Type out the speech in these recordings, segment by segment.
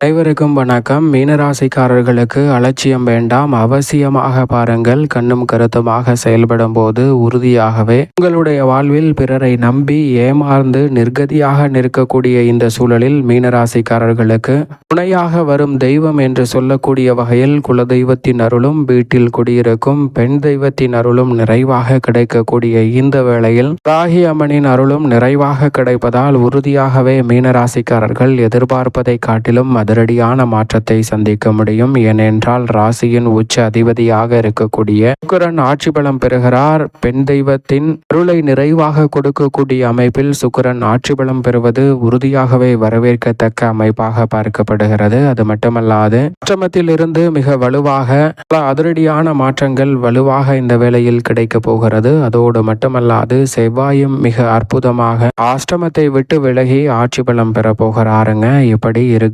அனைவருக்கும் வணக்கம். மீனராசிக்காரர்களுக்கு அலட்சியம் வேண்டாம். அவசியமாக பாருங்கள். கண்ணும் கருத்துமாக செயல்படும் போது உறுதியாகவே உங்களுடைய வாழ்வில் பிறரை நம்பி ஏமாந்து நிர்கதியாக நிற்கக்கூடிய இந்த சூழலில் மீனராசிக்காரர்களுக்கு துணையாக வரும் தெய்வம் என்று சொல்லக்கூடிய வகையில் குலதெய்வத்தின் அருளும் வீட்டில் குடியிருக்கும் பெண் தெய்வத்தின் அருளும் நிறைவாக கிடைக்கக்கூடிய இந்த வேளையில் ராகி அம்மனின் அருளும் நிறைவாக கிடைப்பதால் உறுதியாகவே மீனராசிக்காரர்கள் எதிர்பார்ப்பதை காட்டிலும் அதிரடியான மாற்றத்தை சந்திக்க முடியும். ஏனென்றால் ராசியின் உச்ச அதிபதியாக இருக்கக்கூடிய சுக்கரன் ஆட்சி பலம் பெறுகிறார். பெண் தெய்வத்தின் அருளை நிறைவாக கொடுக்கக்கூடிய அமைப்பில் சுக்கரன் ஆட்சி பலம் பெறுவது உறுதியாகவே வரவேற்கத்தக்க அமைப்பாக பார்க்கப்படுகிறது. அது மட்டுமல்லாது அஷ்டமத்தில் இருந்து மிக வலுவாக பல அதிரடியான மாற்றங்கள் வலுவாக இந்த வேளையில் கிடைக்க போகிறது. அதோடு மட்டுமல்லாது செவ்வாயும் மிக அற்புதமாக அஷ்டமத்தை விட்டு விலகி ஆட்சி பலம் பெற போகிறாருங்க. இப்படி இரு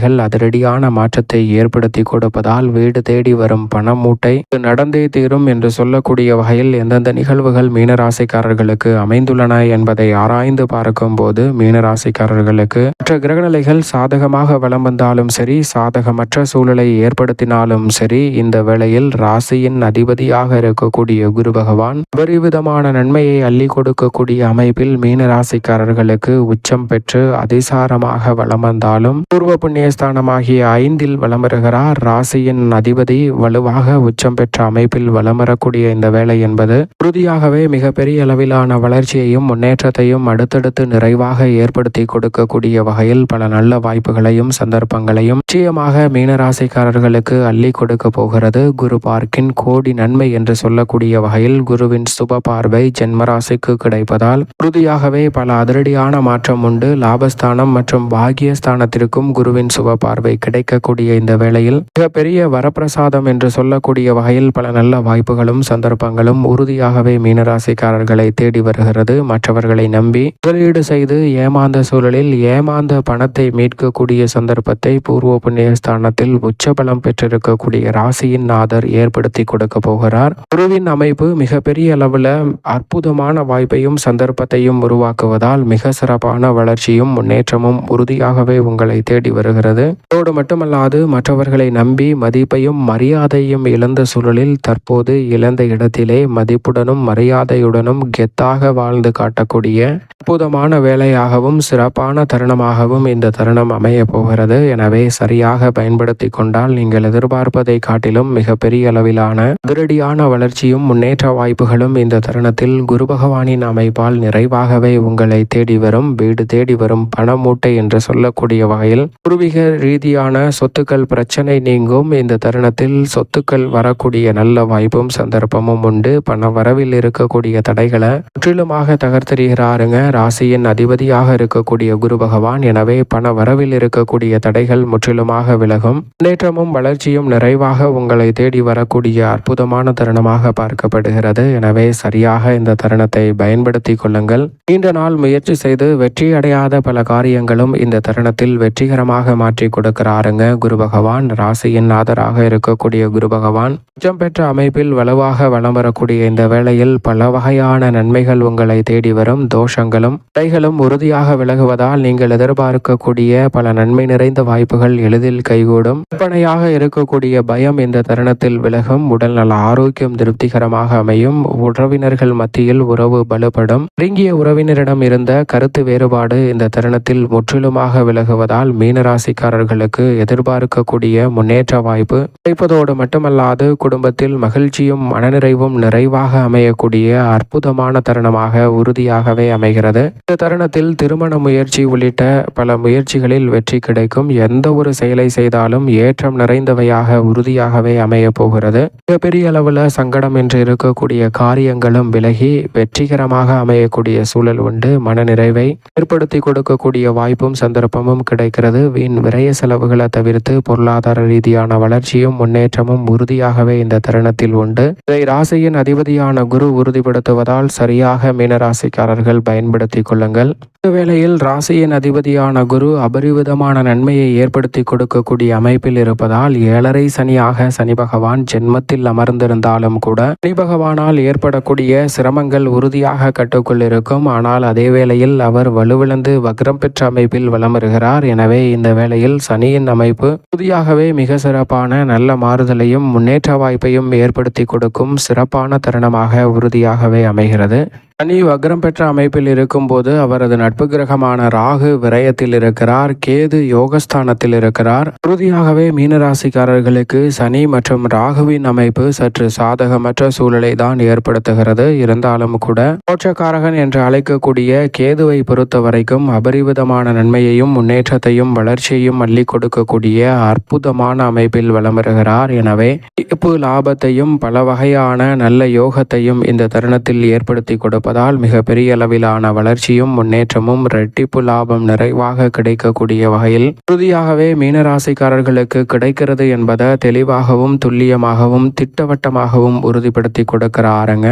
வேலைகள் அதிரடியான மாற்றத்தை ஏற்படுத்தி கொடுப்பதால் வீடு தேடி வரும் பண மூட்டை நடந்தே தீரும் என்று சொல்லக்கூடிய வகையில் எந்தெந்த நிகழ்வுகள் மீனராசிக்காரர்களுக்கு அமைந்துள்ளன என்பதை ஆராய்ந்து பார்க்கும்போது மீனராசிக்காரர்களுக்கு மற்ற கிரகநிலைகள் சாதகமாக வளம் வந்தாலும் சரி சாதகமற்ற சூழலை ஏற்படுத்தினாலும் சரி இந்த வேளையில் ராசியின் அதிபதியாக இருக்கக்கூடிய குரு பகவான் அபரிவிதமான நன்மையை அள்ளி கொடுக்கக்கூடிய அமைப்பில் மீனராசிக்காரர்களுக்கு உச்சம் பெற்று அதிசாரமாக வளம் வந்தாலும் பூர்வ புண்ணியஸ்தானமாகிய ஐந்தில் வலம் வருகிறார் ராசியின் அதிபதி வலுவாக உச்சம் பெற்ற அமைப்பில் வலம் வரக்கூடிய இந்த வேலை என்பது உறுதியாகவே மிகப்பெரிய அளவிலான வளர்ச்சியையும் முன்னேற்றத்தையும் அடுத்தடுத்து நிறைவாக ஏற்படுத்தி கொடுக்கக்கூடிய வகையில் பல நல்ல வாய்ப்புகளையும் சந்தர்ப்பங்களையும் நிச்சயமாக மீனராசிக்காரர்களுக்கு அள்ளி கொடுக்க போகிறது. குரு பார்க்கின் கோடி நன்மை என்று சொல்லக்கூடிய வகையில் குருவின் சுப பார்வை ஜென்மராசிக்கு கிடைப்பதால் உறுதியாகவே பல அதிரடியான மாற்றம் உண்டு. லாபஸ்தானம் மற்றும் பாகியஸ்தானத்திற்கும் குருவின் சுப பார்வை கிடைக்கக்கூடிய இந்த வேளையில் மிகப்பெரிய வரப்பிரசாதம் என்று சொல்லக்கூடிய வகையில் பல நல்ல வாய்ப்புகளும் சந்தர்ப்பங்களும் உறுதியாகவே மீனராசிக்காரர்களை தேடி வருகிறது. மற்றவர்களை நம்பி முதலீடு செய்து ஏமாந்த சூழலில் ஏமாந்த பணத்தை மீட்கக்கூடிய சந்தர்ப்பத்தை பூர்வ புண்ணிய ஸ்தானத்தில் உச்சபலம் பெற்றிருக்கக்கூடிய ராசியின் நாதர் ஏற்படுத்தி கொடுக்க போகிறார். குருவின் அமைப்பு மிகப்பெரிய அளவில் அற்புதமான வாய்ப்பையும் சந்தர்ப்பத்தையும் உருவாக்குவதால் மிக சிறப்பான வளர்ச்சியும் முன்னேற்றமும் உறுதியாகவே உங்களை தேடி வருகிறது. வருகிறது அதோடு மட்டுமல்லாது மற்றவர்களை நம்பி மதிப்பையும் மரியாதையும் இழந்த சூழலில் தற்போது இழந்த இடத்திலே மதிப்புடனும் மரியாதையுடனும் கெத்தாக வாழ்ந்து காட்டக்கூடிய அற்புதமான வேலையாகவும் சிறப்பான தருணமாகவும் இந்த தருணம் அமைய போகிறது. எனவே சரியாக பயன்படுத்தி கொண்டால் நீங்கள் எதிர்பார்ப்பதை காட்டிலும் மிகப்பெரிய அளவிலான அதிரடியான வளர்ச்சியும் முன்னேற்ற வாய்ப்புகளும் இந்த தருணத்தில் குரு பகவானின் அமைப்பால் நிறைவாகவே உங்களை தேடி வரும் வீடு தேடி வரும் பண மூட்டை என்று சொல்லக்கூடிய வகையில் பூர்வீக ரீதியான சொத்துக்கள் பிரச்சனை நீங்கும். இந்த தருணத்தில் சொத்துக்கள் வரக்கூடிய நல்ல வாய்ப்பும் சந்தர்ப்பமும் உண்டு. பண வரவில் இருக்கக்கூடிய தடைகளை முற்றிலுமாக தகர்த்தெறிகிறாருங்க ராசியின் அதிபதியாக இருக்கக்கூடிய குரு பகவான். எனவே பண வரவில் இருக்கக்கூடிய தடைகள் முற்றிலுமாக விலகும். முன்னேற்றமும் வளர்ச்சியும் நிறைவாக உங்களை தேடி வரக்கூடிய அற்புதமான தருணமாக பார்க்கப்படுகிறது. எனவே சரியாக இந்த தருணத்தை பயன்படுத்தி கொள்ளுங்கள். நீண்ட நாள் முயற்சி செய்து வெற்றி அடையாத பல காரியங்களும் இந்த தருணத்தில் வெற்றிகரமாக மாற்றி கொடுக்கிறாருங்க. குரு பகவான் ராசியின் நாதராக இருக்கக்கூடிய குரு பகவான். உச்சம் பெற்ற அமைப்பில் வலுவாக வலம் வரக்கூடிய இந்த வேளையில் பல வகையான நன்மைகள் உங்களை தேடி வரும். தோஷங்களும் தடைகளும் உறுதியாக விலகுவதால் நீங்கள் எதிர்பார்க்கக்கூடிய பல நன்மை நிறைந்த வாய்ப்புகள் எளிதில் கைகூடும். கற்பனையாக இருக்கக்கூடிய பயம் இந்த தருணத்தில் விலகும். உடல்நல ஆரோக்கியம் திருப்திகரமாக அமையும். உறவினர்கள் மத்தியில் உறவு பலுப்படும். நெருங்கிய உறவினரிடம் இருந்த கருத்து வேறுபாடு இந்த தருணத்தில் முற்றிலுமாக விலகுவதால் மீனராசி ராசிக்காரர்களுக்கு எதிர்பார்க்கக்கூடிய முன்னேற்ற வாய்ப்பு கிடைப்பதோடு மட்டுமல்லாது குடும்பத்தில் மகிழ்ச்சியும் மனநிறைவும் நிறைவாக அமையக்கூடிய அற்புதமான தருணமாக உறுதியாகவே அமைகிறது. இந்த தருணத்தில் திருமண முயற்சி உள்ளிட்ட பல முயற்சிகளில் வெற்றி கிடைக்கும். எந்த ஒரு செயலை செய்தாலும் ஏற்றம் நிறைந்தவையாக உறுதியாகவே அமைய போகிறது. மிகப்பெரிய அளவில் சங்கடம் என்று இருக்கக்கூடிய காரியங்களும் விலகி வெற்றிகரமாக அமையக்கூடிய சூழல் உண்டு. மனநிறைவை ஏற்படுத்தி கொடுக்கக்கூடிய வாய்ப்பும் சந்தர்ப்பமும் கிடைக்கிறது. வீண் விரய செலவுகளை தவிர்த்து பொருளாதார ரீதியான வளர்ச்சியும் முன்னேற்றமும் உறுதியாகவே இந்த தருணத்தில் உண்டு. இதை ராசியின் அதிபதியான குரு உறுதிப்படுத்துவதால் சரியாக மீனராசிக்காரர்கள் பயன்படுத்திக் கொள்ளுங்கள். இந்த வேளையில் ராசியின் அதிபதியான குரு அபரிவிதமான நன்மையை ஏற்படுத்தி கொடுக்கக்கூடிய அமைப்பில் இருப்பதால் ஏழரை சனியாக சனி பகவான் ஜென்மத்தில் அமர்ந்திருந்தாலும் கூட சனி பகவானால் ஏற்படக்கூடிய சிரமங்கள் உறுதியாக கட்டுக்குள் இருக்கும். ஆனால் அதே வேளையில் அவர் வலுவிழந்து வக்ரம் பெற்ற அமைப்பில் வலம் வருகிறார். எனவே இந்த வேலை வேளையில் சனியின் அமைப்பு புதியாகவே மிக சிறப்பான நல்ல மாறுதலையும் முன்னேற்ற வாய்ப்பையும் ஏற்படுத்தி கொடுக்கும் சிறப்பான தருணமாக உறுதியாகவே அமைகிறது. சனி வக்ரம் பெற்ற அமைப்பில் இருக்கும்போது அவரது நட்பு கிரகமான ராகு விரயத்தில் இருக்கிறார். கேது யோகஸ்தானத்தில் இருக்கிறார். உறுதியாகவே மீனராசிக்காரர்களுக்கு சனி மற்றும் ராகுவின் அமைப்பு சற்று சாதகமற்ற சூழலை தான் ஏற்படுத்துகிறது. இருந்தாலும் கூட கோட்சக்காரகன் என்று அழைக்கக்கூடிய கேதுவை பொறுத்த வரைக்கும் அபரிவிதமான நன்மையையும் முன்னேற்றத்தையும் வளர்ச்சியையும் அள்ளி கொடுக்கக்கூடிய அற்புதமான அமைப்பில் வலம் வருகிறார் எனவே இப்பு லாபத்தையும் பல வகையான நல்ல யோகத்தையும் இந்த தருணத்தில் ஏற்படுத்தி இருப்பதால் மிக பெரிய அளவிலான வளர்ச்சியும் முன்னேற்றமும் இரட்டிப்பு லாபம் நிறைவாக கிடைக்கக்கூடிய வகையில் உறுதியாகவே மீனராசிக்காரர்களுக்கு கிடைக்கிறது என்பதை தெளிவாகவும் துல்லியமாகவும் திட்டவட்டமாகவும் உறுதிப்படுத்தி கொடுக்கிறாருங்க.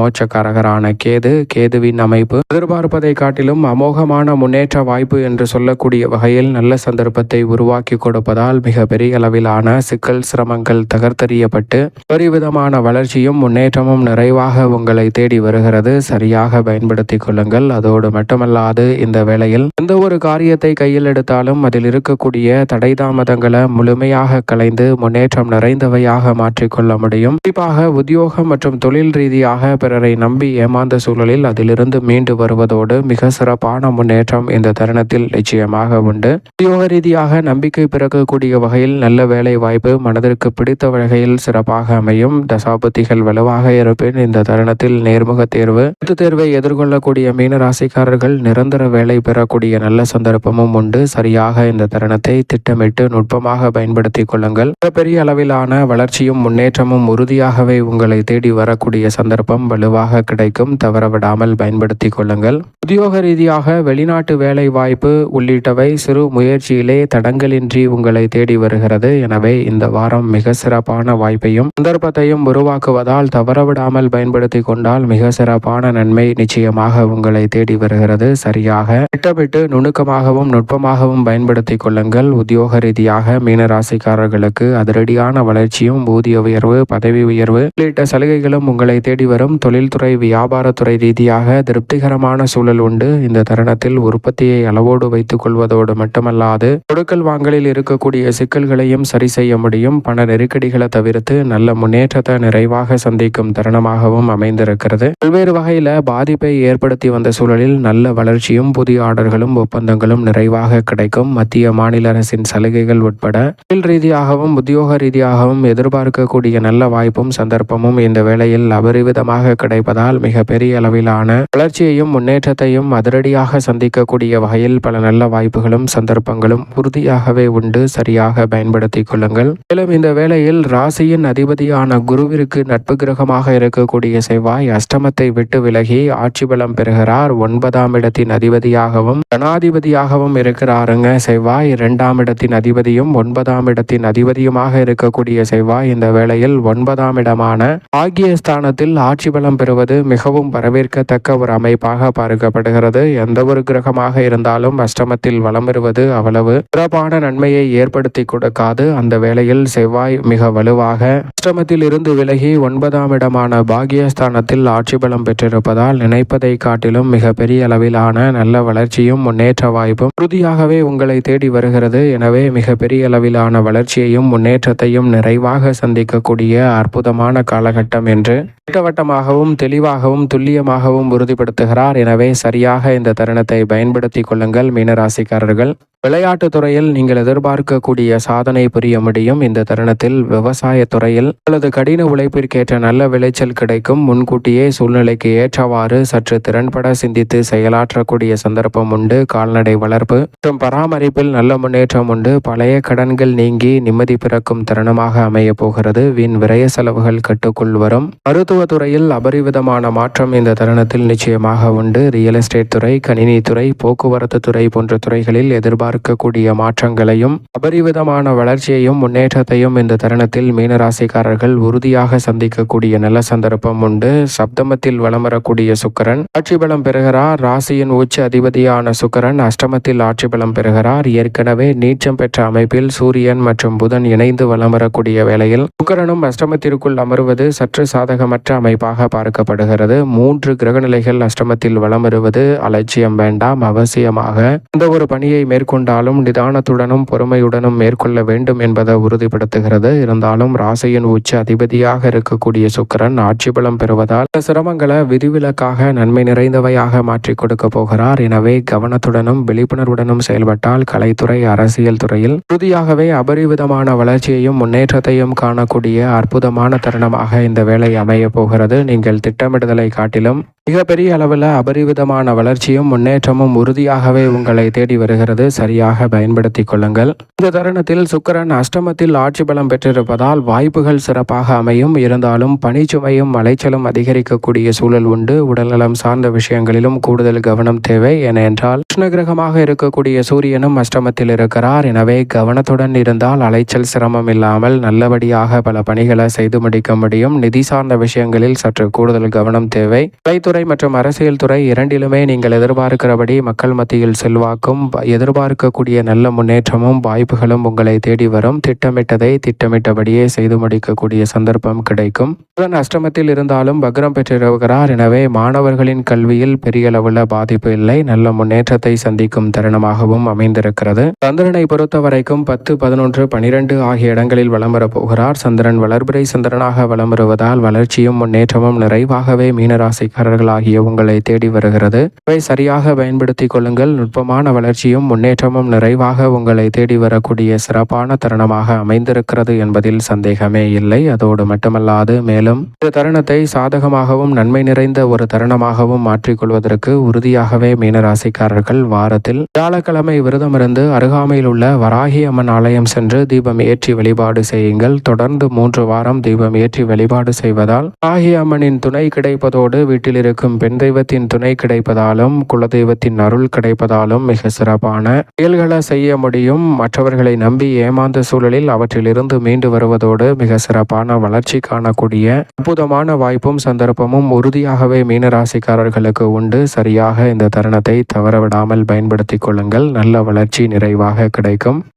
மோட்சக்காரகரான கேது கேதுவின் அமைப்பு. எதிர்பார்ப்பதை காட்டிலும் அமோகமான முன்னேற்ற வாய்ப்பு என்று சொல்லக்கூடிய வகையில் நல்ல சந்தர்ப்பத்தை உருவாக்கி கொடுப்பதால் மிக பெரிய அளவிலான சிக்கல் சிரமங்கள் தகர்த்தெறியப்பட்டு பரிவிதமான வளர்ச்சியும் முன்னேற்றமும் நிறைவாக உங்களை தேடி வருகிறது. சரியாக பயன்படுத்திக் கொள்ளுங்கள். அதோடு மட்டுமல்லாது இந்த வேளையில் எந்த ஒரு காரியத்தை கையில் எடுத்தாலும் அதில் இருக்கக்கூடிய தடை தாமதங்களை முழுமையாக கலைந்து முன்னேற்றம் நிறைந்தவையாக மாற்றிக்கொள்ள முடியும். குறிப்பாக உத்தியோகம் மற்றும் தொழில் ரீதியாக பிறரை நம்பி ஏமாந்த சூழலில் அதிலிருந்து மீண்டு வருவதோடு மிக சிறப்பான முன்னேற்றம் இந்த தருணத்தில் நிச்சயமாக உண்டு. உத்தியோக ரீதியாக நம்பிக்கை பிறக்கக்கூடிய வகையில் நல்ல வேலை வாய்ப்பு மனதிற்கு பிடித்த வகையில் சிறப்பாக அமையும். தசாபுத்திகள் வலுவாக இருப்பின் இந்த தருணத்தில் நேர்முக தேர்வு எழுத்து தேர்வை எதிர்கொள்ளக்கூடிய மீன ராசிக்காரர்கள் நிரந்தர வேலை பெறக்கூடிய நல்ல சந்தர்ப்பமும் உண்டு. சரியாக இந்த தருணத்தை திட்டமிட்டு நுட்பமாக பயன்படுத்திக் கொள்ளுங்கள். மிகப்பெரிய அளவிலான வளர்ச்சியும் முன்னேற்றமும் உறுதியாகவே உங்களை தேடி வரக்கூடிய சந்தர்ப்பம் வலுவாக கிடைக்கும். தவறவிடாமல் பயன்படுத்திக் கொள்ளுங்கள். உத்தியோக ரீதியாக வெளிநாட்டு வேலை வாய்ப்பு உள்ளிட்டவை சிறு முயற்சியிலே தடங்கலின்றி உங்களை தேடி வருகிறது. எனவே இந்த வாரம் மிக சிறப்பான வாய்ப்பையும் சந்தர்ப்பத்தையும் உருவாக்குவதால் தவறவிடாமல் பயன்படுத்திக் கொண்டால் மிக சிறப்பான நன்மை நிச்சயமாக உங்களை தேடி வருகிறது. சரியாக. திட்டமிட்டு நுணுக்கமாகவும் நுட்பமாகவும் பயன்படுத்திக் கொள்ளுங்கள். உத்தியோக ரீதியாக மீனராசிக்காரர்களுக்கு அதிரடியான வளர்ச்சியும் ஊதிய உயர்வு பதவி உயர்வு உள்ளிட்ட சலுகைகளும் உங்களை தேடி வரும். தொழில்துறை வியாபாரத்துறை ரீதியாக திருப்திகரமான சூழல் உண்டு. இந்த தருணத்தில் உற்பத்தியை அளவோடு வைத்துக் கொள்வதோடு மட்டுமல்லாது கொடுக்கல் வாங்கலில் இருக்கக்கூடிய சிக்கல்களையும் சரி செய்ய முடியும். பண நெருக்கடிகளை தவிர்த்து நல்ல முன்னேற்றத்தை நிறைவாக சந்திக்கும் தருணமாகவும் அமைந்திருக்கிறது. பல்வேறு வகையில் பாதிப்பை ஏற்படுத்தி வந்த சூழலில் நல்ல வளர்ச்சியும் புதிய ஆர்டர்களும் ஒப்பந்தங்களும் நிறைவாக கிடைக்கும். மத்திய மாநில அரசின் சலுகைகள் உட்பட தொழில் ரீதியாகவும் உத்தியோக ரீதியாகவும் எதிர்பார்க்கக்கூடிய நல்ல வாய்ப்பும் சந்தர்ப்பமும் இந்த வேளையில் அபரிவிதமாக கிடைப்பதால் மிக பெரிய அளவிலான வளர்ச்சியையும் முன்னேற்றத்தையும் அதிரடியாக சந்திக்கக்கூடிய வகையில் பல நல்ல வாய்ப்புகளும் சந்தர்ப்பங்களும் உறுதியாகவே உண்டு. சரியாக பயன்படுத்திக் கொள்ளுங்கள். மேலும் இந்த வேளையில் ராசியின் அதிபதியான குருவிற்கு நட்பு கிரகமாக இருக்கக்கூடிய செவ்வாய் அஷ்டமத்தை விட்டு விலகி ஆட்சி பலம் பெறுகிறார். ஒன்பதாம் இடத்தின் அதிபதியாகவும் ஜனாதிபதியாகவும் இருக்கிறாருங்க செவ்வாய். இரண்டாம் இடத்தின் அதிபதியும் ஒன்பதாம் இடத்தின் அதிபதியுமாக இருக்கக்கூடிய செவ்வாய் இந்த வேளையில் ஒன்பதாம் இடமான ஆகிய ஸ்தானத்தில் ஆட்சி பலம் பெறுவது மிகவும் வரவேற்கத்தக்க ஒரு அமைப்பாக பார்க்கப்படுகிறது. எந்த ஒரு கிரகமாக இருந்தாலும் அஷ்டமத்தில் வலம் பெறுவது அவ்வளவு சிறப்பான நன்மையை ஏற்படுத்தி கொடுக்காது. அந்த வேளையில் செவ்வாய் மிக வலுவாக அஷ்டமத்தில் இருந்து விலகி ஒன்பதாம் இடமான பாகியஸ்தானத்தில் ஆட்சி பலம் இருப்பதால் நினைப்பதை காட்டிலும் மிக பெரிய அளவிலான நல்ல வளர்ச்சியும் முன்னேற்ற வாய்ப்பும் உறுதியாகவே உங்களை தேடி வருகிறது. எனவே மிக பெரிய அளவிலான வளர்ச்சியையும் முன்னேற்றத்தையும் நிறைவாக சந்திக்கக்கூடிய அற்புதமான காலகட்டம் என்று திட்டவட்டமாகவும் தெளிவாகவும் துல்லியமாகவும் உறுதிப்படுத்துகிறார். எனவே சரியாக இந்த தருணத்தை பயன்படுத்திக் கொள்ளுங்கள் மீனராசிக்காரர்கள். விளையாட்டு துறையில் நீங்கள் எதிர்பார்க்கக்கூடிய சாதனை புரிய முடியும். இந்த தருணத்தில் விவசாய துறையில் அல்லது கடின உழைப்பிற்கேற்ற நல்ல விளைச்சல் கிடைக்கும். முன்கூட்டியே சூழ்நிலைக்கு ஏற்றவாறு சற்று திறன்பட சிந்தித்து செயலாற்றக்கூடிய சந்தர்ப்பம் உண்டு. கால்நடை வளர்ப்பு மற்றும் பராமரிப்பில் நல்ல முன்னேற்றம் உண்டு. பழைய கடன்கள் நீங்கி நிம்மதி பிறக்கும் தருணமாக அமைய போகிறது. வீண் விரய செலவுகள் கட்டுக்குள் வரும். மருத்துவ துறையில் அபரிவிதமான மாற்றம் இந்த தருணத்தில் நிச்சயமாக உண்டு. ரியல் எஸ்டேட் துறை கணினித்துறை போக்குவரத்து துறை போன்ற துறைகளில் எதிர்பார்க்கக்கூடிய மாற்றங்களையும் அபரிவிதமான வளர்ச்சியையும் முன்னேற்றத்தையும் இந்த தருணத்தில் மீனராசிக்காரர்கள் உறுதியாக சந்திக்கக்கூடிய நல்ல சந்தர்ப்பம் உண்டு. சப்தமத்தில் வலம் வரக்கூடிய சுக்கரன் ஆட்சி பலம் பெறுகிறார். ராசியின் உச்ச அதிபதியான சுக்கரன் அஷ்டமத்தில் ஆட்சி பலம் பெறுகிறார். ஏற்கனவே நீச்சம் பெற்ற அமைப்பில் சூரியன் மற்றும் புதன் இணைந்து வலம் வரக்கூடிய வேளையில் சுக்கரனும் அஷ்டமத்திற்குள் அமர்வது சற்று சாதகமற்ற ஏற்ற அமைப்பாக பார்க்கப்படுகிறது. மூன்று கிரகநிலைகள் அஷ்டமத்தில் வலம் வருவது அலட்சியம் வேண்டாம் அவசியமாக. எந்த ஒரு பணியை மேற்கொண்டாலும் நிதானத்துடனும் பொறுமையுடனும் மேற்கொள்ள வேண்டும் என்பதை உறுதிப்படுத்துகிறது. இருந்தாலும் ராசியின் உச்ச அதிபதியாக இருக்கக்கூடிய சுக்கிரன் ஆட்சி பலம் பெறுவதால் சிரமங்களை விதிவிலக்காக நன்மை நிறைந்தவையாக மாற்றி கொடுக்க போகிறார். எனவே கவனத்துடனும் விழிப்புணர்வுடனும் செயல்பட்டால் கலைத்துறை அரசியல் துறையில் உறுதியாகவே அபரிவிதமான வளர்ச்சியையும் முன்னேற்றத்தையும் காணக்கூடிய அற்புதமான தருணமாக இந்த வேலை அமைய போகிறது. நீங்கள் திட்டமிடுதலை காட்டிலும் மிகப்பெரிய அளவில் அபரிவிதமான வளர்ச்சியும் முன்னேற்றமும் உறுதியாகவே உங்களை தேடி வருகிறது. சரியாக பயன்படுத்திக் கொள்ளுங்கள். இந்த தருணத்தில் சுக்கிரன் அஷ்டமத்தில் ஆட்சி பலம் பெற்றிருப்பதால் வாய்ப்புகள் சிறப்பாக அமையும். இருந்தாலும் பனிச்சுமையும் அலைச்சலும் அதிகரிக்கக்கூடிய சூழல் உண்டு. உடல்நலம் சார்ந்த விஷயங்களிலும் கூடுதல் கவனம் தேவை. என என்றால் கிருஷ்ணகிரகமாக இருக்கக்கூடிய சூரியனும் அஷ்டமத்தில் இருக்கிறார். எனவே கவனத்துடன் இருந்தால் அலைச்சல் சிரமம் இல்லாமல் நல்லபடியாக பல பணிகளை செய்து முடிக்க முடியும். நிதி சார்ந்த விஷயம் விஷயங்களில் சற்று கூடுதல் கவனம் தேவை. கலைத்துறை மற்றும் அரசியல் துறை இரண்டிலுமே நீங்கள் எதிர்பார்க்கிறபடி மக்கள் மத்தியில் செல்வாக்கும் எதிர்பார்க்கக்கூடிய நல்ல முன்னேற்றமும் வாய்ப்புகளும் உங்களை தேடி வரும். திட்டமிட்டதை திட்டமிட்டபடியே செய்து முடிக்கக்கூடிய சந்தர்ப்பம் கிடைக்கும். புதன் அஷ்டமத்தில் இருந்தாலும் வக்ரம் பெற்றிருக்கிறார். எனவே மாணவர்களின் கல்வியில் பெரிய அளவுல பாதிப்பு இல்லை. நல்ல முன்னேற்றத்தை சந்திக்கும் தருணமாகவும் அமைந்திருக்கிறது. சந்திரனை பொறுத்த வரைக்கும் பத்து பதினொன்று பனிரெண்டு ஆகிய இடங்களில் வளம் வரப்போகிறார் சந்திரன் வளர்பிறை சந்திரனாக வளம் வருவதால் வளர்ச்சியும் முன்னேற்றமும் நிறைவாகவே மீனராசிக்காரர்களாகிய உங்களை தேடி வருகிறது. இவை சரியாக பயன்படுத்திக் கொள்ளுங்கள். நுட்பமான வளர்ச்சியும் முன்னேற்றமும் நிறைவாக உங்களை தேடி வரக்கூடிய சிறப்பான தருணமாக அமைந்திருக்கிறது என்பதில் சந்தேகமே இல்லை. அதோடு மட்டுமல்லாது மேலும் இந்த தருணத்தை சாதகமாகவும் நன்மை நிறைந்த ஒரு தருணமாகவும் மாற்றிக்கொள்வதற்கு உறுதியாகவே மீனராசிக்காரர்கள் வாரத்தில் வியாழக்கிழமை விரதமிருந்து அருகாமையில் உள்ள வராகி அம்மன் ஆலயம் சென்று தீபம் ஏற்றி வழிபாடு செய்யுங்கள். தொடர்ந்து மூன்று வாரம் தீபம் ஏற்றி வழிபாடு செய்வதால் வராகி அம்மனின் துணை கிடைப்பதோடு வீட்டில் இருக்கும் பெண் தெய்வத்தின் துணை கிடைப்பதாலும் குலதெய்வத்தின் அருள் கிடைப்பதாலும் மிக சிறப்பான செயல்களை செய்ய முடியும். மற்றவர்களை நம்பி ஏமாந்த சூழலில் அவற்றிலிருந்து மீண்டு வருவதோடு மிக சிறப்பான வளர்ச்சி காணக்கூடிய அற்புதமான வாய்ப்பும் சந்தர்ப்பமும் உறுதியாகவே மீனராசிக்காரர்களுக்கு உண்டு. சரியாக இந்த தருணத்தை தவறவிடாமல் பயன்படுத்திக் கொள்ளுங்கள். நல்ல வளர்ச்சி நிறைவாக கிடைக்கும்.